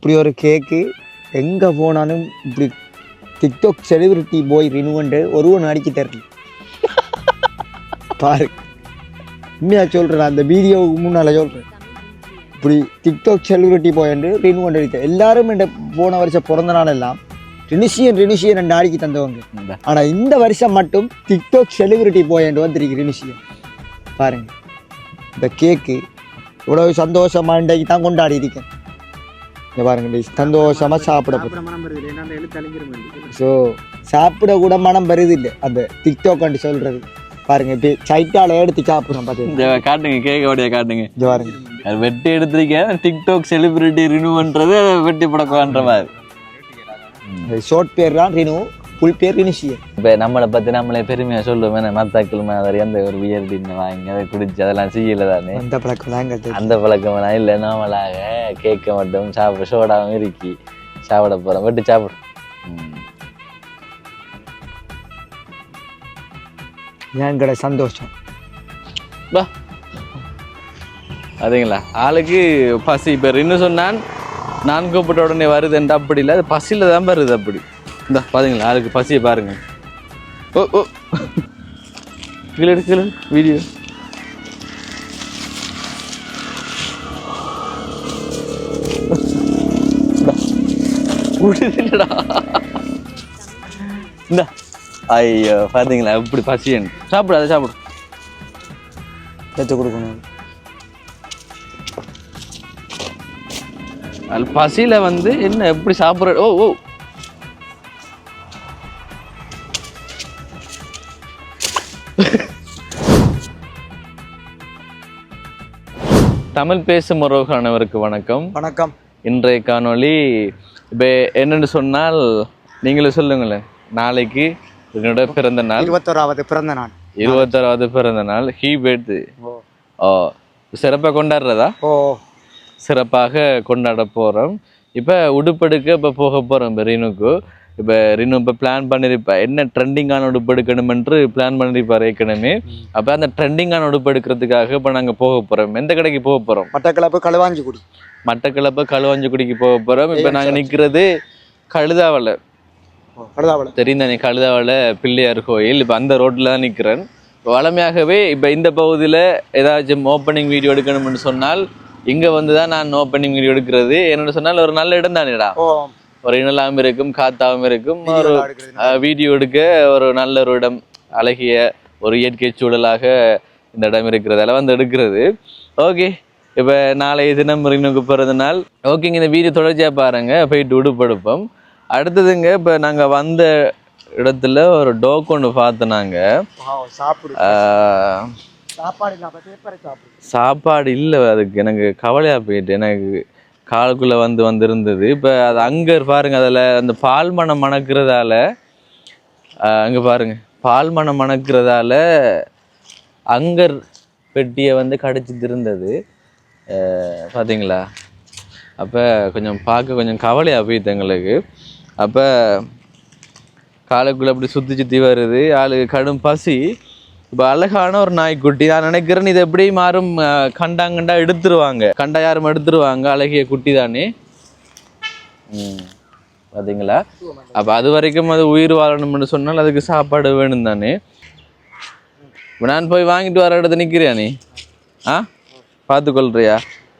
இப்படி ஒரு கேக்கு எங்கே போனாலும் இப்படி டிக்டாக் செலிபிரிட்டி போய் ரினுவண்டு ஒருவன் அடிக்க தரல. பாரு. உண்மையாக சொல்கிறேன் அந்த வீடியோவுக்கு முன்னால் சொல்கிறேன் இப்படி டிக்டாக் செலிபிரிட்டி போயிட்டு ரினுவண்ட் அடித்த எல்லாரும் இந்த போன வருஷம் பிறந்த நாள் எல்லாம் ரினிஷியன் ரினிஷியன் ரெண்டு ஆடிக்கு தந்தவங்க. ஆனால் இந்த வருஷம் மட்டும் டிக்டாக் செலிபிரிட்டி போயிட்டு வந்திருக்கு ரினிஷியன். பாருங்க. இந்த கேக்கு இவ்வளவு சந்தோஷமா இன்றைக்கு தான் கொண்டாடி இருக்கேன். இங்க பாருங்க இந்த சந்தோஷமா சாப்பிட ஸோ சாப்பிட கூட மனம் வருது இல்லை. அந்த டிக்டாக் அண்டு சொல்றது. பாருங்க இப்படி சைட்டால எடுத்து சாப்பிடுறோம் பார்த்தீங்க இந்த காட்டுங்க கேக்க வழியா காட்டுங்க. இங்க பாருங்க. அது வெட்டி எடுத்திருக்கேன். டிக்டாக் செலிபிரிட்டி அதை வெட்டி படக்குவான்ற மாதிரி. ஷார்ட் பேர் தான் ரினு ஃபுல் பேர் ரினிஷியன் இப்போ நம்மளை பற்றி நம்மளே பெருமையாக சொல்லுவோம் மத்தாக்கள் மாதிரி அந்த ஒரு வியர்டின்னு வாங்கி அதை குடிச்சு அதெல்லாம் செய்யல தானே அந்த பழக்கம் அந்த பழக்கமெல்லாம் இல்லை நாமளாக கேக்க மட்டும் சாப்பிட சோடாவும் இருக்கி சாப்பிட போகிறோம் வெட்டி சாப்பிடு ம். எங்கட சந்தோஷம் பா அதுங்களா ஆளுக்கு பசி இப்போ இன்னும் சொன்னான் நான் கூப்பிட்ட உடனே வருதுன்ட்டு அப்படி இல்லை அது பசியில் தான் வருது அப்படி இந்த பாருங்களா ஆளுக்கு பசியை பாருங்க. ஓ ஓ. கீழே கீழே வீடியோ விடுதுடா இந்த. ஐயோ பார்த்தீங்களா எப்படி பசியன் சாப்பிடு அதை சாப்பிடு. எடுத்து கொடுக்கணும். அது பசியில வந்து என்ன எப்படி சாப்பிட்ற ஓ ஓ. தமிழ் பேசும் உறவுகானவருக்கு வணக்கம். வணக்கம். இன்றைய காணொளி இப்போ என்னன்னு சொன்னால் நீங்களும் சொல்லுங்களேன் நாளைக்கு என்னோட பிறந்த நாள். இருபத்தோராவது பிறந்த நாள். இருபத்தாறாவது பிறந்த நாள். ஹீ பேர்த்து ஓ. சிறப்பாக கொண்டாடுறதா? ஓ. சிறப்பாக கொண்டாட போகிறோம் இப்போ உடுப்பெடுக்க இப்போ போக போகிறோம் இப்போ ரினுக்கு இப்போ ரினு இப்போ பிளான் பண்ணியிருப்பா என்ன ட்ரெண்டிங்கான உடுப்பு எடுக்கணும் என்று பிளான் பண்ணியிருப்பார் ஏற்கனவே அப்போ அந்த ட்ரெண்டிங்கான உடுப்பு எடுக்கிறதுக்காக இப்போ நாங்கள் போக போகிறோம் எந்த கடைக்கு போக போகிறோம் மட்டக்களப்பு களுவாஞ்சிக்குடி. மட்டக்களப்பு களுவாஞ்சிக்குடிக்கு போக போகிறோம் இப்போ நாங்கள் நிற்கிறது கழுதாவலை கழுதாவளம் தெரியும் தானே கழுதாவலை பிள்ளையார் கோயில்? இப்போ அந்த ரோட்டில் தான் நிற்கிறேன் வளமையாகவே இப்போ இந்த பகுதியில் ஏதாச்சும் ஓப்பனிங் வீடியோ எடுக்கணும்னு சொன்னால் இங்கே வந்து தான் நான் ஓப்பனிங் வீடியோ எடுக்கிறது. என்னென்னு சொன்னால் ஒரு நல்ல இடம் தானேடா? ஓ ஒரு இனலாவும் இருக்கும் காத்தாவும் இருக்கும். ஒரு வீடியோ எடுக்க ஒரு நல்ல ஒரு இடம் அழகிய ஒரு இயற்கை சூழலாக இந்த இடம் இருக்கிறதால வந்து எடுக்கிறது. ஓகே இப்போ நாளைய தினம் ரினுக்கு பிறந்த நாள். ஓகேங்க இந்த வீடியோ தொடர்ச்சியாக பாருங்க போயிட்டு உடுப்படுப்போம். அடுத்ததுங்க இப்போ நாங்கள் வந்த இடத்துல ஒரு டோக் ஒன்று சாப்பிடு. சாப்பாடு இல்லை அதுக்கு எனக்கு கவலையாக போயிட்டு எனக்கு காலுக்குள்ளே வந்து வந்திருந்தது. இப்போ அது அங்கே பாருங்கள் அதில் அந்த பால்மணம் மணக்கிறதால அங்கே பாருங்க. பால்மணம் மணக்கிறதால அங்கர் பெட்டியை வந்து கடிச்சிட்டு இருந்தது. பார்த்தீங்களா அப்போ கொஞ்சம் பார்க்க கொஞ்சம் கவலையாக போயிட்டு எங்களுக்கு. அப்போ காலைக்குள்ளே அப்படி சுற்றி சுற்றி வருது. ஆளுக்கு கடும் பசி. இப்போ அழகான ஒரு நாய்க்குட்டி நான் நினைக்கிறேன் இது எப்படி மாறும் கண்டாங்கண்டா எடுத்துருவாங்க. கண்டா யாரும் எடுத்துருவாங்க அழகிய குட்டி தானே? பார்த்தீங்களா அப்போ அது வரைக்கும் அது உயிர் வாழணும்னு சொன்னால் அதுக்கு சாப்பாடு வேணும் தானே? இப்போ நான் போய் வாங்கிட்டு வர இடத்துல நிற்கிறியா நீ? ஆ? பார்த்துக்கொள்றியா?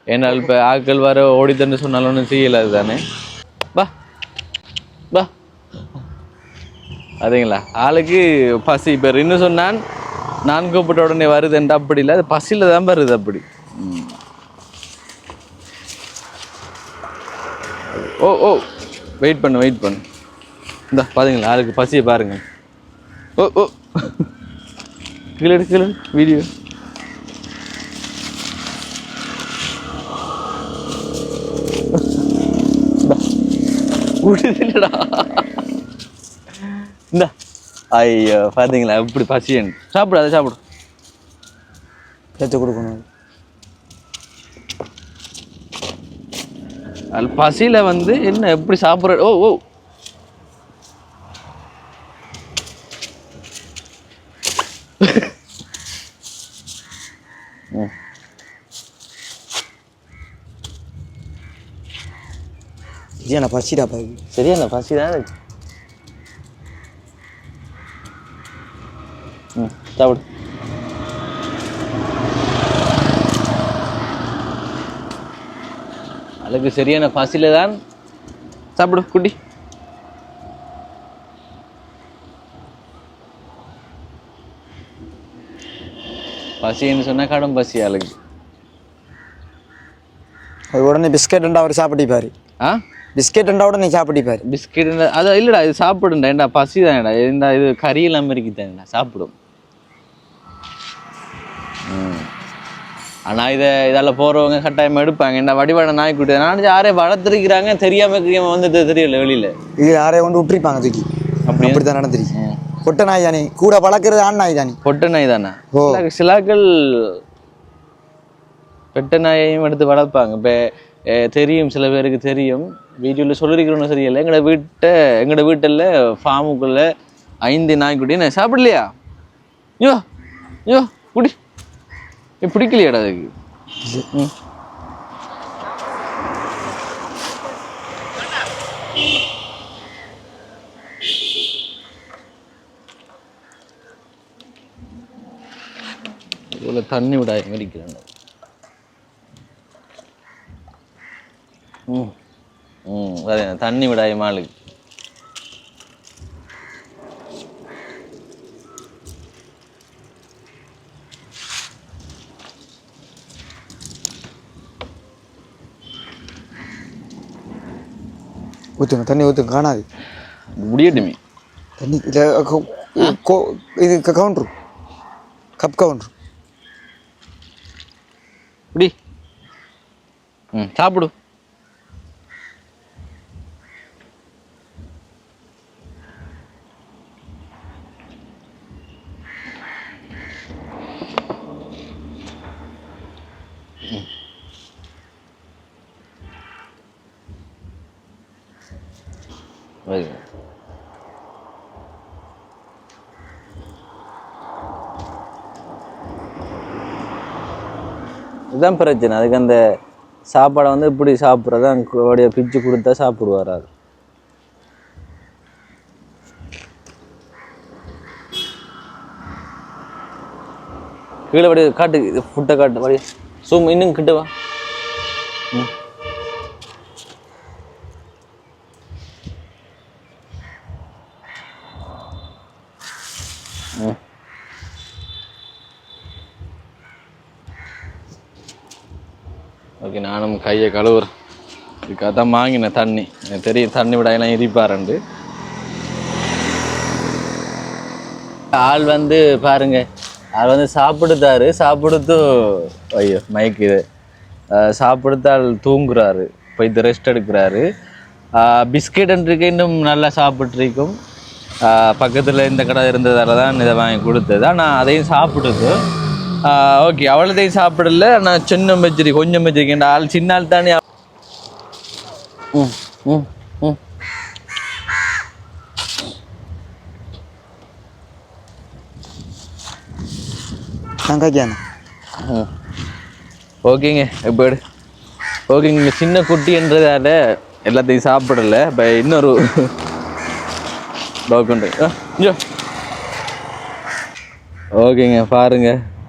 ஏன்னால் இப்போ ஆட்கள் வர ஓடித்தன்னு சொன்னாலும் ஒன்றும் செய்யலை தானே? பா பா அதுங்களா ஆளுக்கு பசி. இப்போ இன்னும் சொன்னான் நான் கூப்பிட்ட உடனே வருதுன்ட்டு அப்படி இல்லை. அது பசியில் தான் வருது அப்படி. ம். ஓ ஓ வெயிட் பண்ணு வெயிட் பண்ணு. இந்த பாருங்களா ஆளுக்கு பசியை பாருங்க. ஓ ஓ. கீழே எடு, கீழே வீடியோ விடுதில்லடா ஐயோ பார்த்தீங்களா எப்படி பசியன். சாப்பிடு அதை சாப்பிடு. எடுத்து கொடுக்கணும். அது பசியில் வந்து என்ன எப்படி சாப்பிட்ற ஓ ஓ. சரியான பசிடா பாரு சரியா இந்த பசி தான் இருக்கு சாப்பிடு அதுக்கு சரியான பசியில தான் சாப்பிடு குட்டி. பசின்னு சொன்னா கடும் பசி ஆளுக்கு. அது உடனே பிஸ்கெட் அவர் சாப்பிட்டிப்பாரு. ஆ? பிஸ்கெட் உடனே சாப்பிட்டிப்பாரு. பிஸ்கெட் அது இல்லைடா இது சாப்பிடுண்டா ஏண்டா பசி தான்டா இந்த இது கறி இல்லாமல் இருக்குதான்டா சாப்பிடும். ம். ஆனா இதை இதால போறவங்க கட்டாயமா எடுப்பாங்க. என்ன வடிவான நாய்க்குட்டி நான் யாரே வளர்த்துருக்கிறாங்க தெரியாம தெரியாம வந்து தெரியல வெளியில. இது யாரையும் கொண்டு விட்டுருப்பாங்க தூக்கி. அப்படியா? அப்படித்தான் நடந்துருக்கு. ம். கொட்டை நாய் தானே? கூட வளர்க்குறது ஆண் நாய் தானே? பொட்டை நாய் தானே? சிலாக்கள் பெட்ட நாயையும் எடுத்து வளர்ப்பாங்க. இப்போ தெரியும் சில பேருக்கு தெரியும். வீடியோவில் சொல்லிருக்கிறோன்னு தெரியல எங்களோட வீட்டை எங்களோட வீட்டில் ஃபார்முக்குள்ள ஐந்து நாய்க்குட்டி நான் சாப்பிடலையா? ஐயோ ஐயோ குடி. ஏன் பிடிக்கலையாடா அதுக்கு ம் இவ்வளோ தண்ணி விடாய மறிக்கிறேன் ம் ம் அதே தண்ணி விடாய ஊற்றுங்க தண்ணி ஊற்றுங்க காணாது. முடியட்டுமே. தண்ணி இது கவுண்ட்ரு கப் கவுண்ட்ரு குடி. ம் சாப்பிடு ம். வைங்க. இதுதான் பிரச்சனை. அதுக்கு அந்த சாப்பாடை வந்து இப்படி சாப்பிட்றது அப்படியே பிச்சு கொடுத்தா சாப்பிடுவார் அது? கீழே வடி காட்டு ஃபுட்டை காட்டு வடி சூம் இன்னும் கிட்ட வா. ம் ஓகே நானும் கையை கழுவுற. இதுக்காக தான் வாங்கினேன் தண்ணி. எனக்கு தெரியும் தண்ணி விடாயெல்லாம் எரிப்பாருண்டு. ஆள் வந்து பாருங்க. ஆள் வந்து சாப்பிடுத்தாரு சாப்பிடுத்து ஐயோ மைக் இது. ஆள் தூங்குறாரு. போய் ரெஸ்ட் எடுக்கிறாரு. பிஸ்கெட் இருக்கு இன்னும் நல்லா சாப்பிட்ருக்கும் பக்கத்தில் இந்த கடை இருந்ததால தான் இதை வாங்கி கொடுத்தது. ஆனால் அதையும் சாப்பிடுது ஓகே. அவ்வளோதையும் சாப்பிடல. நான் சின்ன வச்சிரு கொஞ்சம் வச்சிருக்கேன் ஆள் சின்ன ஆள் தானே. ம் ம் ம். தங்காக்கியாண்ணா. ஓகேங்க இப்போ எடு. ஓகேங்க சின்ன குட்டின்றதால எல்லாத்தையும் சாப்பிடல. இப்போ இன்னொரு டோக்கன் ஓகேங்க பாருங்க.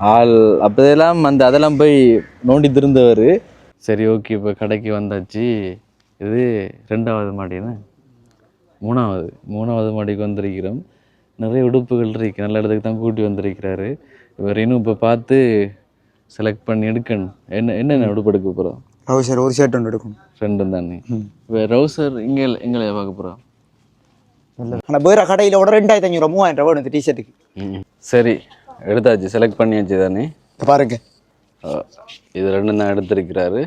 ஆள் அப்போதெல்லாம் அந்த அதெல்லாம் போய் நோண்டி திருந்தவர். சரி ஓகே இப்போ கடைக்கு வந்தாச்சு. இது ரெண்டாவது மாடின்னு மூணாவது. மூணாவது மாடிக்கு வந்திருக்கிறோம். நிறைய உடுப்புகள் இருக்கு. நல்ல இடத்துக்கு தான் கூட்டி வந்திருக்கிறாரு. இவர் இன்னும் இப்போ பார்த்து செலக்ட் பண்ணி எடுக்கணும். என்ன என்னென்ன உடுப்பு எடுக்க போகிறோம் ரவுசர் ஒரு ஷர்ட் ஒன்று எடுக்கணும். ரெண்டும் தானே. இப்போ ரவுசர் இங்கே எங்களை பார்க்க போகிறோம் ஆனால் வேறு கடையில் கூட ரெண்டாயிரத்தி ஐநூறு மூவாயிரம் ரூபா இந்த டிஷர்ட்டுக்கு சரி. எடுத்தாச்சு செலக்ட் பண்ணியாச்சு தானே? பாருங்க. இது ரெண்டும் தான் எடுத்திருக்கிறாரு.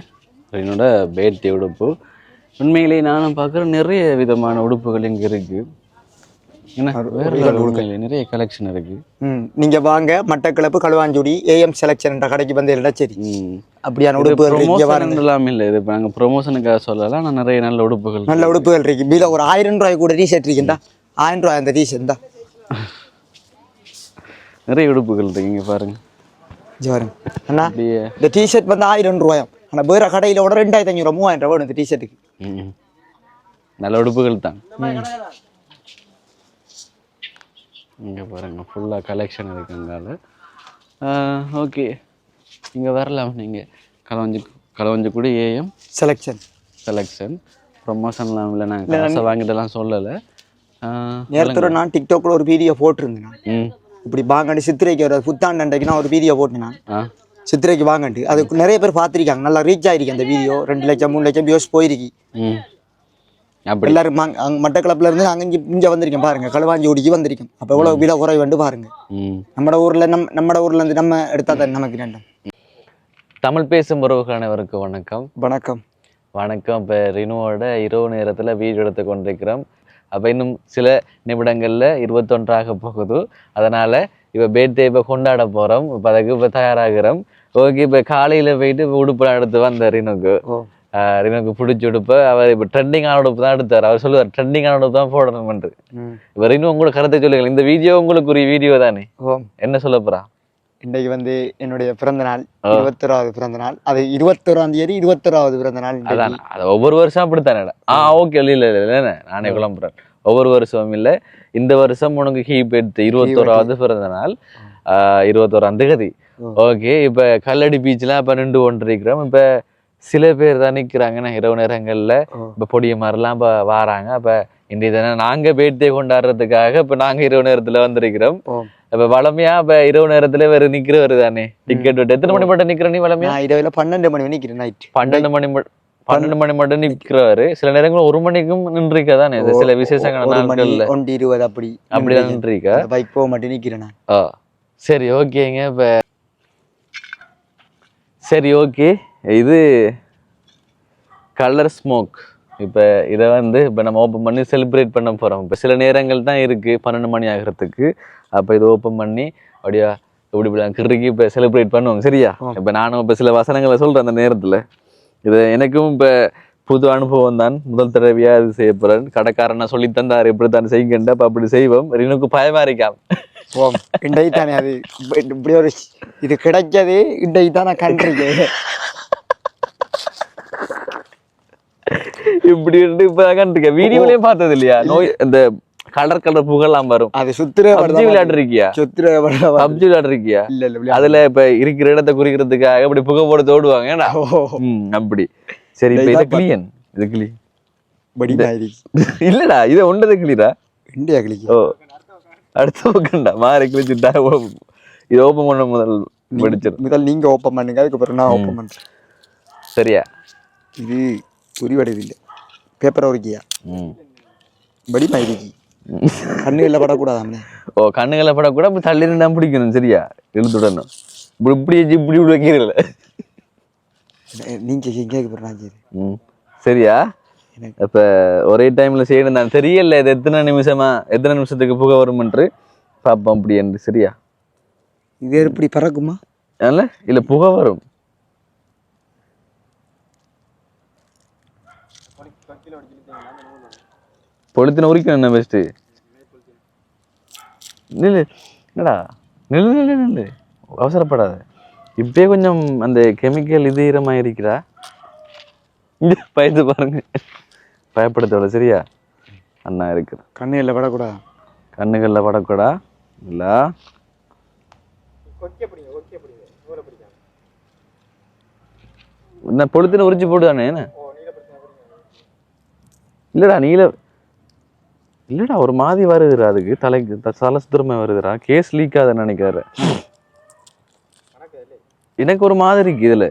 என்னோட பேட்டி உடுப்பு. உண்மையிலேயே நானும் பார்க்குறேன் நிறைய விதமான உடுப்புகள் இங்கே இருக்கு. என்ன வேற level உண்மையிலேயே நிறைய கலெக்ஷன் இருக்கு. ம் நீங்கள் வாங்க மட்டக்களப்பு களுவாஞ்சுடி ஏஎம் செலக்ஷன் என்ற கடைக்கு வந்து இருந்தா சரி. அப்படியான உடுப்புகள் இங்க இல்லாமல் இல்லை. இது நாங்கள் ப்ரொமோஷனுக்காக சொல்லலாம் ஆனால் நிறைய நல்ல உடுப்புகள் நல்ல உடுப்புகள் இருக்கு. பீல ஒரு ஆயிரம் ரூபாய் கூட டிஷர்ட் இருக்குண்டா. ஆயிரம் ரூபாய் அந்த டிஷர்ட் தான் நிறைய உடுப்புகள் இருக்கு இங்கே பாருங்க. பாருங்க அண்ணா அப்படியே. இந்த டிஷர்ட் வந்து ஆயிரம் ரூபாயாம். ஆனால் வேறு கடையில் கூட ரெண்டாயிரத்தி ஐநூறு மூவாயிரம் ரூபாய் இந்த டிஷர்ட்டுக்கு ம். நல்ல உடுப்புகள் தான். இங்கே பாருங்க ஃபுல்லாக கலெக்ஷன் இருக்குங்கால ஓகே இங்கே வரலாம் நீங்கள் களவஞ்சி களவஞ்சிக்குடி ஏஎம் செலெக்ஷன் செலெக்ஷன் ப்ரொமோஷன்லாம் இல்லை நாங்கள் காசை சொல்லலை. நேரத்தோட நான் டிக்டாக்ல ஒரு வீடியோ போட்டிருந்தேன் இப்படி வாங்கண்டு சித்திரைக்கு ஒரு புத்தாண்டு அன்றைக்கு ஒரு வீடியோ போட்டேன். நான் சித்திரைக்கு வாங்கண்டு. அதுக்கு நிறைய பேர் பார்த்துருக்காங்க. நல்லா ரீச் ஆயிருக்கு அந்த வீடியோ ரெண்டு லட்சம் மூணு லட்சம் வியூஸ் போயிருக்கு. அப்படி. எல்லாரும் மட்டக்களப்புல இருந்து அங்க இங்க வந்திருக்கேன் பாருங்க. களுவாஞ்சி ஒடிக்கு வந்திருக்கேன். அப்ப எவ்வளவு விலை குறை வேண்டு பாருங்க நம்ம ஊர்ல நம் நம்ம ஊர்ல இருந்து நம்ம எடுத்தா தான் நமக்கு ரெண்டும். தமிழ் பேசும் உறவுகள் அனைவருக்கும் வணக்கம். வணக்கம். வணக்கம் இப்போ ரினுவோட இரவு நேரத்தில் வீடியோ எடுத்து கொண்டிருக்கிறோம். அப்போ இன்னும் சில நிமிடங்களில் இருபத்தொன்றாக போகுது. அதனால் இப்போ பேர்தே இப்போ கொண்டாட போகிறோம் இப்போ அதுக்கு இப்போ தயாராகிறோம். ஓகே இப்போ காலையில் போயிட்டு உடுப்புலாம் எடுத்து வந்தார் ரினுக்கு. ரினுக்கு பிடிச்ச உடுப்பு. அவர் இப்போ ட்ரெண்டிங்கான உடுப்பு தான் எடுத்தார். அவர் சொல்லுவார் ட்ரெண்டிங்கான உடுப்பு தான் போடணும்ன்று ம். இப்போ ரினு உங்களுக்கு கருத்தை சொல்லுங்கள். இந்த வீடியோ உங்களுக்குரிய வீடியோ தானே? என்ன சொல்ல போறா? இன்றைக்கு வந்து என்னுடைய பிறந்த நாள் இருபத்தொராவது பிறந்த நாள் அது இருபத்தொராம் தேதி இருபத்தொராவது பிறந்த நாள். அதான் அது ஒவ்வொரு வருஷம் அப்படித்தானே ஆ ஓகே இல்லை இல்லை இல்லை நானே குழம்புறேன் ஒவ்வொரு வருஷமும் இல்லை. இந்த வருஷம் உனக்கு ஹீப் எடுத்து இருபத்தோராவது பிறந்த நாள் ஆஹ் இருபத்தோராம் தேதி. ஓகே இப்போ கல்லடி பீச்லாம் இப்போ நின்று கொண்டிருக்கிறோம். இப்போ சில பேர் தான் நிற்கிறாங்கன்னா இரவு நேரங்களில். இப்போ பொடிய மாதிரிலாம் இப்போ வாராங்க. அப்போ இன்றைய தினம் நாங்கள் பேட்டே கொண்டாடுறதுக்காக இப்போ நாங்கள் இரவு நேரத்தில் வந்திருக்கிறோம். இப்போ வளமையா இப்போ இரவு நேரத்தில் வேறு நிற்கிறவர் தானே? டிக்கெட் விட்டு. எத்தனை மணி மட்டும் நிற்கிற நீ வளமையா? இரவுல பன்னெண்டு மணி நினைக்கிறேன் நைட் பன்னெண்டு மணி பன்னெண்டு மணி மட்டும் நிக்கிறவரு. சில நேரங்கள் ஒரு மணிக்கும் நின்றுக்க தானே? சில விசேஷங்கள் நாட்கள்ல. ஒன்று இருபது அப்படி அப்படிதான் நின்றுக்க பைக் போக மாட்டேன் நிக்கிறேன் நான். ஆ. சரி ஓகேங்க. இப்ப சரி ஓகே. இது கலர் ஸ்மோக் இப்போ இதை வந்து இப்போ நம்ம ஓப்பன் பண்ணி செலிப்ரேட் பண்ண போகிறோம் இப்போ சில நேரங்கள் தான் இருக்குது பன்னெண்டு மணி ஆகிறதுக்கு. அப்போ இதை ஓப்பன் பண்ணி அப்படியா இப்படி இப்படி கிறுக்கி இப்போ செலிப்ரேட் பண்ணுவோம் சரியா? இப்போ நானும் இப்போ சில வசனங்களை சொல்கிறேன் அந்த நேரத்தில். இது எனக்கும் இப்போ புது அனுபவம் தான். முதல் தடவையாக இது செய்ய போகிறேன் கடைக்காரனை சொல்லி தந்தார் இப்படி தான் செய்யுங்கண்டு அப்போ அப்படி செய்வோம். எனக்கு பயமா இருக்காம் ஓம். இன்றைக்கு தானே அது? இப்ப இப்படி ஒரு இது கிடைச்சது இன்றைக்கு தான் நான் கண்டிருக்கேன். இப்படி இருந்து இப்போ கண்டிருக்கேன் வீடியோலயே பார்த்தது இல்லையா நோய் இந்த கலர் கலர் புகழ்லாம் வரும். அது சுத்துற பப்ஜி விளையாடுறிருக்கியா சுத்துற பப்ஜி விளையாடுறிருக்கியா இல்ல இல்ல அதுல இப்ப இருக்கிற இடத்தை குறிக்கிறதுக்காக இப்படி புகை போட்டு ஓடுவாங்க ஏன்னா அப்படி. சரி இப்ப இது கிளியன். இது கிளி. இல்லடா இது ஒன்றதை கிளிடா? இந்தியா கிளிக்கு ஓ. அடுத்த பக்கம்டா. மாறி கிழிச்சுட்டா இது ஓப்பன் பண்ண முதல் படிச்சிடும் முதல் நீங்க ஓப்பன் பண்ணுங்க அதுக்கப்புறம் நான் ஓப்பன் பண்றேன். சரியா? இது இல்லை பேப்பர் ம். படி மாதிரி கண்ணுகளில் படக்கூடாதாமே ஓ கண்ணுகளை படக்கூட அப்படி தள்ளி நின்னா பிடிக்கணும் சரியா? இழுத்துடணும் இப்படி இப்படி வச்சு இப்படி இப்படி வைக்கிறீங்கள நீங்க எங்கே போடுறாங்க ம். சரியா? இப்ப ஒரே டைம்ல செய்யணும் தான். தெரியல இது எத்தனை நிமிஷமா எத்தனை நிமிஷத்துக்கு புகை வருமென்று பார்ப்போம் அப்படி என்று சரியா? இது எப்படி பறக்குமா? அதனால இல்ல புகை வரும். பொழுத்தின உரிக்கணும் என்ன பெஸ்ட்டு நில்லு என்னடா? நில்லு நில்லு நில்லு அவசரப்படாத. இப்பயே கொஞ்சம் அந்த கெமிக்கல் இது ஈரமாக இருக்கிறா இங்க பயந்து பாருங்க. பயப்படுத்தோட சரியா? அண்ணா இருக்கு கண்ணுகளில் படக்கூடாது கண்ணுகளில் படக்கூடா? இல்ல. என்ன பொழுத்தின உரிச்சு போடுதானே என்ன? இல்லடா நீல இல்லடா ஒரு மாதிரி வருதுடா அதுக்கு. தலைக்கு தலை சுத்திரமே வருதுடா. கேஸ் லீக் ஆகுதுன்னு நினைக்காரு எனக்கு ஒரு மாதிரி இருக்கு இதுல.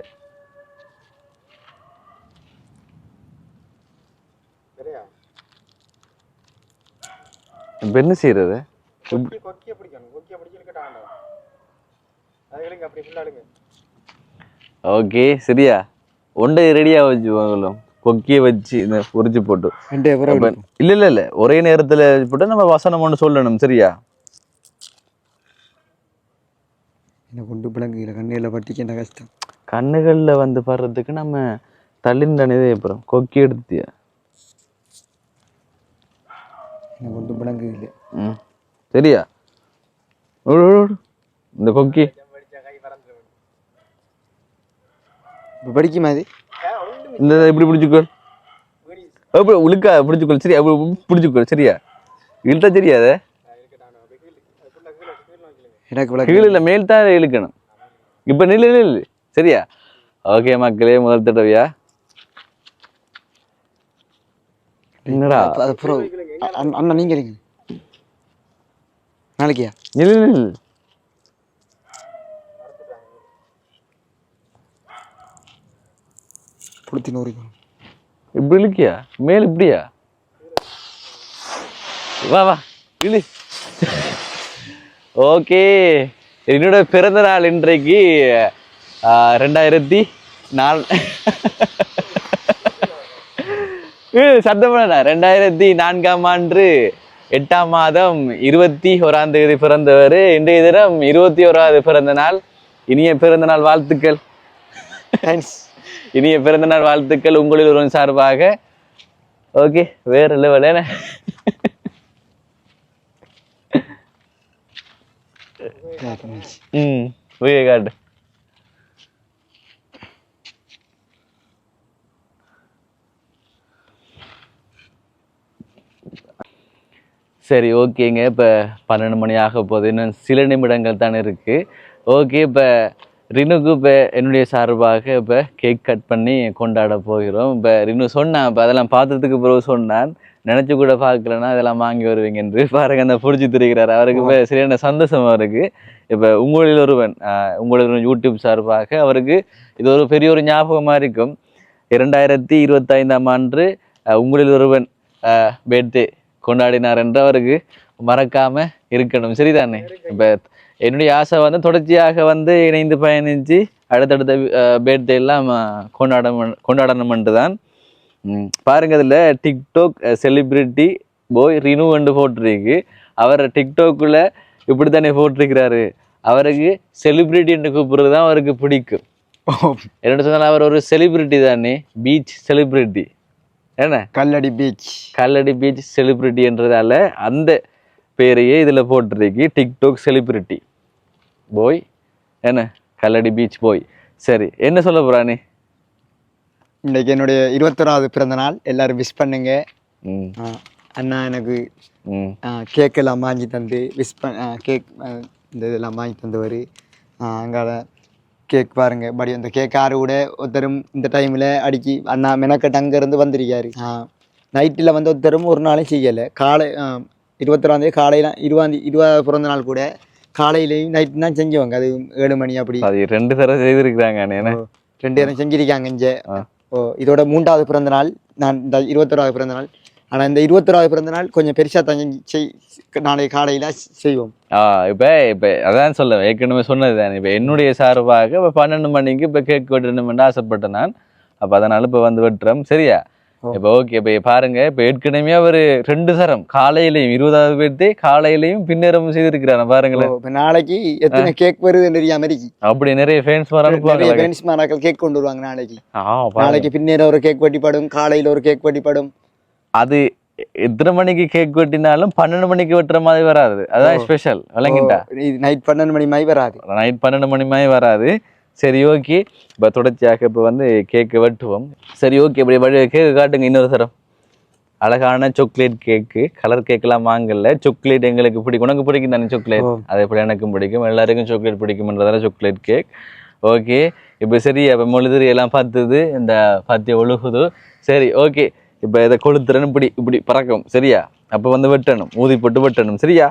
என்ன செய்யறது ஓகே சரியா? ஒன்றை ரெடியா வச்சு வாங்கலாம் கொக்கிய வச்சு இந்த உரிச்சு போட்டு. இல்ல இல்ல இல்ல. ஒரே நேரத்துல போட்டு நம்ம வசனம் ஒன்று சொல்லணும். சரியா? என்ன கொண்டு பிளங்குல கண்ணுகளில் பட்டிக்கு என்ன கஷ்டம்? கண்ணுகள்ல வந்து படுறதுக்கு நம்ம தள்ளின் தானே அப்புறம் கொக்கி எடுத்தியா என்ன கொண்டு பிளங்குல ம். சரியா. இந்த கொக்கி. படிக்குமா இது? இந்த இப்படி பிடிச்சிக்கோ. அப்படி உழுக்கா பிடிச்சிக்கொள் சரியா பிடிச்சிக்கொள் சரியா? இழுத்தா தெரியாத எனக்கு கீழே இல்லை மேல் தான் இழுக்கணும். இப்போ நில்லு நில்லு. சரியா? ஓகே மக்களே முதல் தடவையா? என்னடா? அண்ணா நீங்க இருங்க நாளைக்கியா? நில்லு நில்லு. புடுத்தி நூறு இப்படி இழுக்கியா? மேல் இப்படியா? வா வா இழு. ஓகே. என்னோட பிறந்த நாள் இன்றைக்கு ரெண்டாயிரத்தி நாலு. சத்தப்படா ரெண்டாயிரத்தி நான்காம் ஆண்டு எட்டாம் மாதம் இருபத்தி ஓராம் தேதி பிறந்தவர். இன்றைய தினம் இருபத்தி ஓராவது பிறந்த நாள். இனிய பிறந்த நாள் வாழ்த்துக்கள். தேங்க்ஸ் இனிய பிறந்த நாள் வாழ்த்துக்கள் உங்களில் ஒருவன் சார்பாக. ஓகே வேற லெவல் ம் காட்டு சரி ஓகேங்க இப்போ பன்னெண்டு மணி ஆக போகுது. இன்னும் சில நிமிடங்கள் தான் இருக்குது ஓகே இப்போ ரினுக்கு இப்போ என்னுடைய சார்பாக இப்போ கேக் கட் பண்ணி கொண்டாட போகிறோம். இப்போ ரினு சொன்னான் இப்போ அதெல்லாம் பார்த்ததுக்கு பிறகு சொன்னான். நினச்சி கூட பார்க்கலன்னா அதெல்லாம் வாங்கி வருவீங்க என்று பாருங்க அந்த பிடிச்சி திரிக்கிறார் அவருக்கு இப்போ சரியான சந்தோஷம் அவருக்கு. இப்போ உங்களில் ஒருவன் உங்களில் ஒருவன் யூடியூப் சார்பாக அவருக்கு இது ஒரு பெரிய ஒரு ஞாபகமாக இருக்கும். இரண்டாயிரத்தி இருபத்தைந்தாம் ஆண்டு உங்களில் ஒருவன் பேர்தே கொண்டாடினார் என்று அவருக்கு மறக்காம இருக்கணும். சரிதானே? இப்போ என்னுடைய ஆசை வந்து தொடர்ச்சியாக வந்து இணைந்து பயணித்து அடுத்தடுத்த பேர்தே எல்லாம் கொண்டாட கொண்டாடணும்ன்ட்டு தான் பாருங்க அதில் டிக்டாக் செலிபிரிட்டி போய் ரினு என்று போட்டிருக்கு. அவர் டிக்டாக்குள்ள இப்படி தானே போட்டிருக்கிறாரு. அவருக்கு செலிபிரிட்டி என்று கூப்பிடுறது தான் அவருக்கு பிடிக்கும். என்னோட சொன்னால் அவர் ஒரு செலிபிரிட்டி தானே. பீச் செலிபிரிட்டி என்ன? கல்லடி பீச் கல்லடி பீச் செலிபிரிட்டின்றதால அந்த பேரையே இதில் போட்டிருக்கு. டிக்டாக் செலிபிரிட்டி போய் என்ன? கல்லடி பீச் போய் சரி என்ன சொல்ல போறானே? இன்னைக்கு என்னுடைய இருபத்தொராவது பிறந்த நாள். எல்லாரும் விஷ் பண்ணுங்க. அண்ணா எனக்கு கேக் எல்லாம் வாங்கி தந்து விஷ் பண்ண கேக் இந்த இதெல்லாம் வாங்கி தந்தவர். அங்கால கேக் பாருங்க. படி அந்த கேக் ஆறு கூட ஒருத்தரும் இந்த டைமில் அடிக்கி அண்ணா மெனக்கட்டு அங்கேருந்து வந்திருக்காரு. நைட்டில் வந்து ஒருத்தரும் ஒரு நாளும் செய்யலை. காலை இருபத்தொராந்தேதி காலையில் இருபதாந்தி இருபதாவது பிறந்த நாள் கூட காலையிலையும் நைட்டு தான் செஞ்சவங்க. அது ஏழு மணி அப்படி. அது ரெண்டு தடவை செய்திருக்கிறாங்க ரெண்டு பேரும் செஞ்சிருக்காங்க இங்கே. ஓ இதோட மூன்றாவது பிறந்த நாள் நான் இந்த இருபத்தொராவது பிறந்த நாள் ஆனால் இந்த இருபத்தொராவது பிறந்த நாள் கொஞ்சம் பெருசாக தான் செய் நாளைக்கு காலையில் செய்வோம். ஆ இப்போ இப்போ அதான் சொல்ல ஏற்கனவே சொன்னது தானே. இப்போ என்னுடைய சார்பாக இப்போ பன்னெண்டு மணிக்கு இப்போ கேக் வெட்டணும்னு ஆசைப்பட்டேன் நான். அப்போ அதனால இப்போ வந்து வெட்டுறோம். சரியா. இப்போ ஓகே இப்போ பாருங்க இப்போ ஏற்கனவே அவர் ரெண்டு தரம் காலையிலையும் இருபதாவது பேர்த்தே காலையிலையும் பின்னேறமும் செய்திருக்கிறாரு. பாருங்களேன். இப்போ நாளைக்கு எத்தனை கேக் வருதுன்னு தெரியாம இருக்கு அப்படி நிறைய ஃபேன்ஸ் நிறைய ஃப்ரெண்ட்ஸ் மாராக்கள் கேக் கொண்டு வருவாங்க நாளைக்கு. நாளைக்கு பின்னேற ஒரு கேக் வெட்டிப்படும் காலையில் ஒரு கேக் வெட்டிப்படும். அது எத்தனை மணிக்கு கேக் வெட்டினாலும் பன்னெண்டு மணிக்கு வெட்டுற மாதிரி வராது. அதான். ஸ்பெஷல் விளங்கிட்டா. நைட் பன்னெண்டு மணி மாதிரி வராது. நைட் பன்னெண்டு மணி மாதிரி வராது. சரி ஓகே. இப்போ தொடர்ச்சியாக இப்போ வந்து கேக்கு வெட்டுவோம். சரி ஓகே. இப்படி கேக்கு காட்டுங்க இன்னொரு தரம். அழகான சாக்லேட் கேக்கு கலர் கேக்கெல்லாம் வாங்கல. சாக்லேட் எங்களுக்கு பிடிக்கும். உனக்கு பிடிக்கும் தானே சாக்லேட். அது எப்படி எனக்கும் பிடிக்கும். எல்லாருக்கும் சாக்லேட் பிடிக்கும்ன்றதால சாக்லேட் கேக் ஓகே. இப்போ சரி அப்போ மொழுதிரி எல்லாம் பார்த்தது இந்த பத்திய ஒழுகுது. சரி ஓகே. இப்போ இதை கொளுத்துறேன்னு இப்படி இப்படி பறக்கும். சரியா? அப்போ வந்து வெட்டணும். ஊதி போட்டு வெட்டணும். சரியா?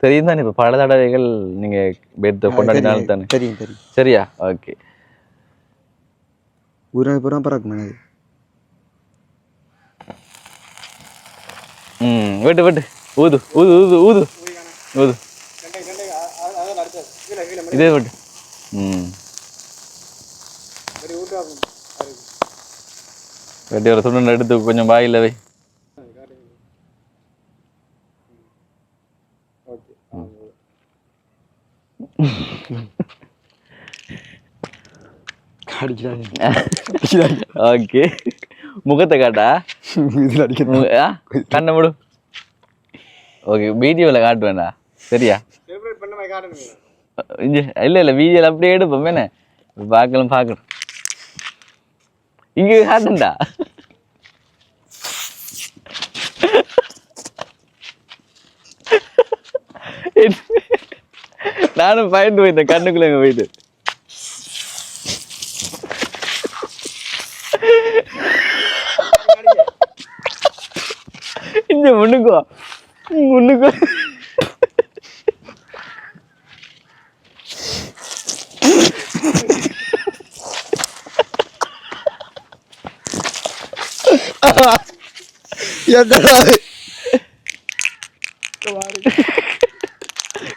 தெரியும் தானே இப்போ பல தடவைகள் நீங்கள் பேர்த்த கொண்டாடினாலும் தானே. தெரியும் தெரியும். சரியா? ஓகே. ஊராக பூரா பறக்கும் அது ம் வெட்டு வெட்டு ஊது ஊது ஊது ஊது. ஊது. இதே வெட்டு ம். வெட்டி ஒரு துண்டு எடுத்து கொஞ்சம் வாயில வை. ஓகே. முகத்தை காட்டா? இதில் கண்ணை முடு. ஓகே வீடியோவில் காட்டுவேண்டா சரியா? இல்லை இல்லை வீடியோவில் அப்படியே எடுப்போம். என்ன? பார்க்கலாம் பார்க்கணும் இங்கே காட்டுண்டா. நானும் பயந்து போயிட்டேன் கண்ணுக்குள்ளே போயிட்டு. இந்த முன்னுக்கோ முன்னுக்கோ என்னடா இது?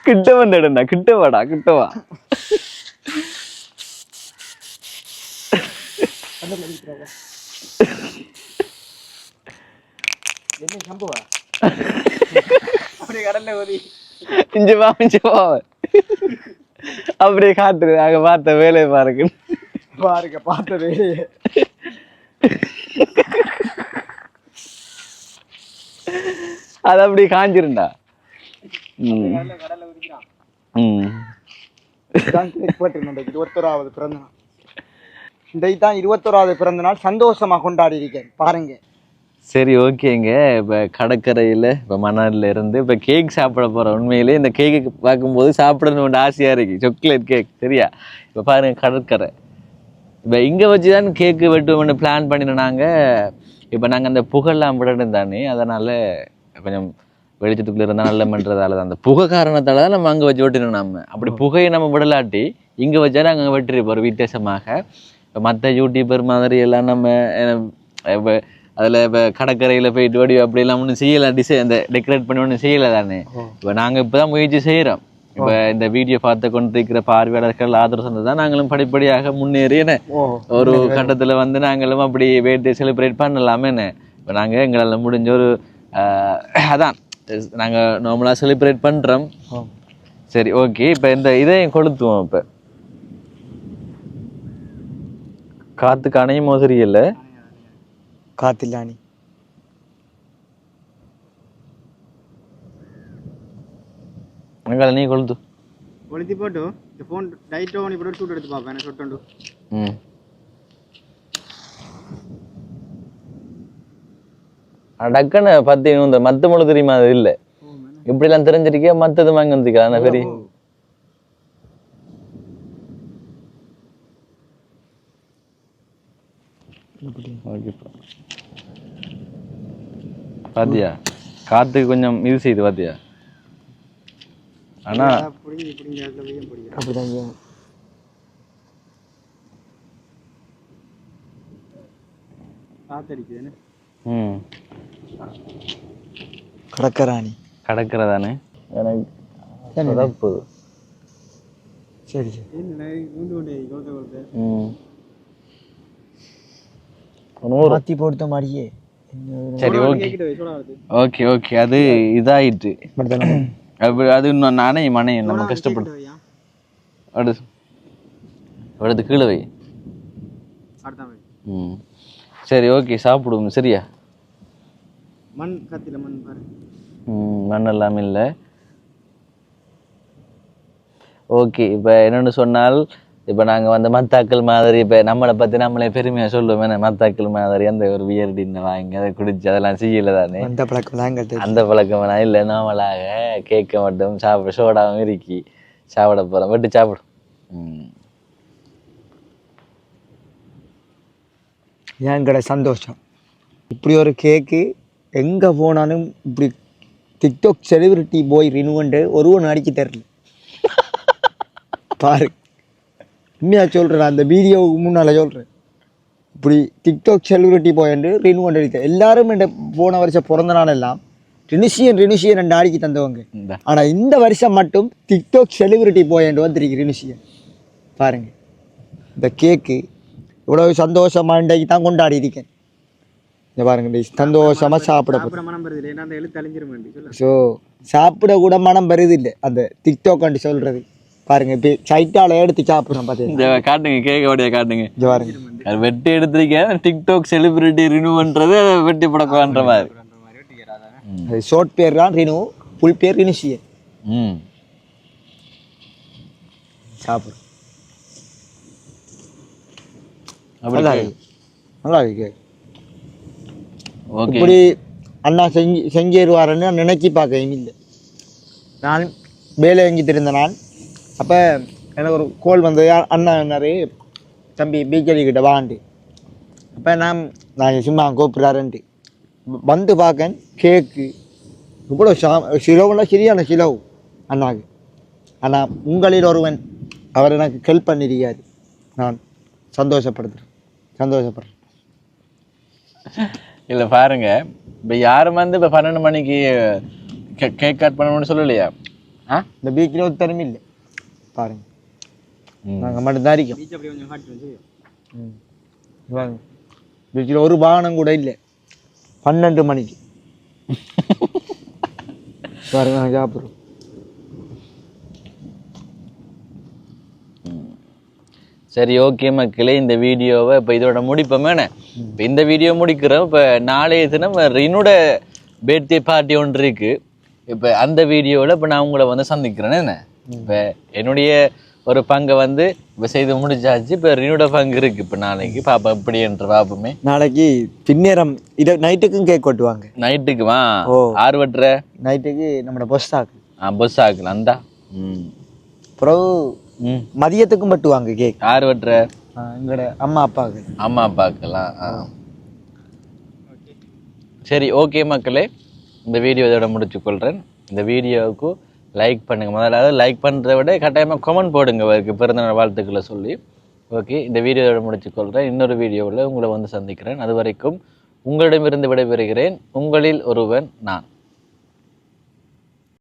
கிட்ட வந்துடா கிட்ட வாடா கிட்ட வா என்ன இஞ்ச வா இஞ்ச வா. அப்படியே காத்துரு அங்க பார்த்த வேலையை பாருங்க. பாருங்க அது ம். இதுதான் கேக் போட்டிருந்தேன் இன்றைக்கு இருபத்தோராவது பிறந்த நாள் இன்றைக்கு தான் இருபத்தோராவது பிறந்த நாள் சந்தோஷமா கொண்டாடி இருக்கேன். பாருங்க. சரி ஓகேங்க. இப்போ கடற்கரையில் இப்போ மணலில் இருந்து இப்போ கேக் சாப்பிட போகிறோம் உண்மையிலே இந்த கேக்கு பார்க்கும்போது சாப்பிடணும்னு ஆசையாக இருக்கு. சாக்லேட் கேக் சரியா? இப்போ பாருங்க கடற்கரை. இப்போ இங்கே வச்சு தான் கேக்கு வெட்டுவோம்னு பிளான் பண்ணினாங்க இப்போ நாங்கள் அந்த புகைலாம் விடணும் தானே அதனால் கொஞ்சம் வெளிச்சத்துக்குள்ளே இருந்தால் நல்ல பண்ணுறதால தான். அந்த புகை காரணத்தால தான் நம்ம அங்கே வச்சு வெட்டினோம் நம்ம அப்படி புகையை நம்ம விடலாட்டி இங்கே வச்சா நாங்கள் அங்கே வெட்டிருப்போம் வித்தியாசமாக. இப்போ மற்ற யூடியூபர் மாதிரி எல்லாம் நம்ம இப்போ அதில் இப்போ கடற்கரையில் போயிட்டு வடி அப்படியெல்லாம் ஒன்றும் செய்யலை டிசை அந்த டெக்கரேட் பண்ணி ஒன்றும் செய்யலை தானே. இப்போ நாங்கள் இப்போ தான் முயற்சி செய்கிறோம் இப்போ இந்த வீடியோ பார்த்து கொண்டிருக்கிற பார்வையாளர்கள் ஆதரவு சொன்னது தான் நாங்களும் படிப்படியாக முன்னேறி என்ன? ஓ. ஒரு கட்டத்தில் வந்து நாங்களும் அப்படி பர்த்டே செலிப்ரேட் பண்ணலாமே என்ன? இப்போ நாங்கள் எங்களால் முடிஞ்ச ஒரு ஆஹ், அதான் நாங்கள் நார்மலாக செலிப்ரேட் பண்ணுறோம் சரி ஓகே இப்போ இந்த இதையும் கொளுத்துவோம் இப்போ. காற்றுக்கு அணையும் மோசரி இல்லை. நீ கொளுத்து ஒழுத்தி போட்டு இந்த ஃபோன் டைட்டோ நீ போட்டு சூட் எடுத்து பார்ப்பேன் எனக்கு சொட்டு ம். டக்குன்னு பத்தி இந்த மத்த முழு தெரியுமா அது இல்லை இப்படிலாம் தெரிஞ்சிருக்கே மத்தது வாங்கி வந்துக்கலாம் பெரிய? ஓகேப்பா. பாத்தியா? காத்துக்கு கொஞ்சம் இது செய்யுது பாத்தியா? ஆனா பிடிங்கி பிடிங்கி அதில் போய் பிடிக்கிறேன் அப்படிதான். காத்தடிக்குதுன்னு. ம். கடற்கராணி. கடற்கரை எனக்கு. சரி சரி. என்ன உண்டு உண்டு கொளுத்த கொளுத்த ம். நூறு. மாத்தி போடுத்த மாதிரியே. சரி ஓகே. Okay okay. அது இதாயிட்டு. அப்படி அது இன்னும் நானே மனை நம்ம கஷ்டப்படும் அடுத்து அடுத்து கீழே வை. அடுத்த வை. ம். சரி ஓகே சாப்பிடுவோம். சரியா? மண் கத்தில மண் பாரு. ம் மண் எல்லாம் இல்லை. ஓகே இப்போ என்னென்னு சொன்னால் இப்போ நாங்கள் வந்து மத்தாக்கள் மாதிரி இப்போ நம்மளை பற்றி நம்மளே பெருமையாக சொல்லுவோம் மத்தாக்கள் மாதிரி அந்த ஒரு வியர் டின்னை வாங்கி அதை குடிச்சு அதெல்லாம் செய்யல தானே? அந்த பழக்கம் அந்த பழக்கமெல்லாம் இல்லை நார்மலாக கேக்கை மட்டும் சாப்பிட சோடாவும் இருக்கி சாப்பிட போகிறோம் வெட்டு சாப்பிடும் ம். என்கட சந்தோஷம்? இப்படி ஒரு கேக்கு எங்கே போனாலும் இப்படி டிக்டாக் செலிபிரிட்டி போய் ரினுவண்டு ஒருவன் அடிக்க தரல பாரு. உண்மையாக சொல்கிறேன் அந்த வீடியோவுக்கு முன்னால் சொல்கிறேன் இப்படி டிக்டாக் செலிபிரிட்டி போயண்டு ரினுவண்ட் அடித்த எல்லாரும் என் போன வருஷம் பிறந்த நாள் எல்லாம் ரினுஷியன் ரினுஷியன் ரெண்டு அடிக்கி தந்தவங்க. இந்த. ஆனால் இந்த வருஷம் மட்டும் டிக்டாக் செலிபிரிட்டி போயண்டு வந்திருக்கு ரினுஷியன். பாருங்க. இந்த கேக்கு இவ்வளவு சந்தோஷமா இன்றைக்கு தான் கொண்டாடி இருக்கேன். இங்க பாருங்க இந்த சந்தோஷமா சாப்பிட ஸோ சாப்பிட கூட மனம் வருது இல்லை அந்த டிக்டாக் சொல்றது. பாருங்க இப்போ சைட்டால எடுத்து சாப்பிட்றோம் இந்த காட்டுங்க கேக்க வழியா காட்டுங்க. பாருங்க. வெட்டி எடுத்திருக்கேன் டிக்டாக் செலிபிரிட்டி ரினியூ பண்றது அதை வெட்டி படக்குவான்ற மாதிரி. அது ஷார்ட் பேர் தான் ரினு ஃபுல் பேர் ரினுஷியன் ம். அப்படி நல்லா இருக்கு. நல்லா இருக்கு. ஓகே. இப்படி அண்ணா செஞ்சு செஞ்சேருவாருன்னு நான் நினைக்கி பார்க்கவும் இல்லை. நான் வேலை செஞ்சுட்டு இருந்தேன் நான் அப்போ எனக்கு ஒரு கோல் வந்தது. அண்ணா என்னாரு? தம்பி பீக்கரி கிட்ட வாண்டு அப்போ நான் நான் சும்மா கூப்பிட்றாருன்ட்டு. வந்து பார்க்கேன். கேக்கு. இவ்வளோ சா சிலவுனா சரியான சிலவு அண்ணாக்கு. ஆனால் உங்களில் ஒருவன் அவர் எனக்கு ஹெல்ப் பண்ணியிருக்காரு நான் சந்தோஷப்படுத்துகிறேன் சந்தோஷப்படுறேன். இல்லை பாருங்க. இப்போ யாரும் வந்து இப்போ பன்னெண்டு மணிக்கு கேக் கட் பண்ணணும்னு சொல்லலையா? ஆ? இந்த பீக்கில் ஒரு திறமை இல்லை. பாருங்க. நாங்கள் மட்டும்தான் இருக்கோம் பீச்சில் ஒரு வாகனம் கூட இல்லை. பன்னெண்டு மணிக்கு. பாருங்க நாங்கள் சாப்பிட்றோம் சரி ஓகே மக்களே இந்த வீடியோவை இப்போ இதோட முடிப்போமேண்ணே இப்போ இந்த வீடியோ முடிக்கிறோம். இப்போ நாளைய தினம் ரினோட பர்த்டே பார்ட்டி ஒன்று இருக்கு. இப்போ அந்த வீடியோவில் இப்போ நான் உங்களை வந்து சந்திக்கிறேன். என்ன? இப்போ என்னுடைய ஒரு பங்கை வந்து இப்போ செய்து முடிச்சாச்சு. இப்போ ரினோட பங்கு இருக்கு. இப்போ நாளைக்கு பாப்பா எப்படி என்று பார்ப்போமே நாளைக்கு பின்னேரம் இட நைட்டுக்கும் கேக் கொட்டுவாங்க. நைட்டுக்கு வா. ஆறு வட்டுற? நைட்டுக்கு நம்மளோட பொஸ்டாக்கு ஆ பஸ் ஆக்கலாம் அந்தா ம். பிறகு மதியத்துக்கும் பட்டுவாங்க கேக் ஆறு வட்டுற? எங்களோட அம்மா அப்பாவுக்கு அம்மா அப்பாக்கெல்லாம் ஆ. சரி ஓகே மக்களே. இந்த வீடியோ இதோட முடிச்சுக்கொள்கிறேன் இந்த வீடியோவுக்கு லைக் பண்ணுங்கள் முதல்ல லைக் பண்ணுறத விட கட்டாயமாக கமெண்ட் போடுங்க. அவருக்கு பிறந்தநாள் வாழ்த்துக்களை சொல்லி. ஓகே இந்த வீடியோவை இதோட முடிச்சுக்கொள்கிறேன் இன்னொரு வீடியோவில் உங்களை வந்து சந்திக்கிறேன். அது வரைக்கும் உங்களிடமிருந்து விடைபெறுகிறேன். உங்களில் ஒருவன் நான்.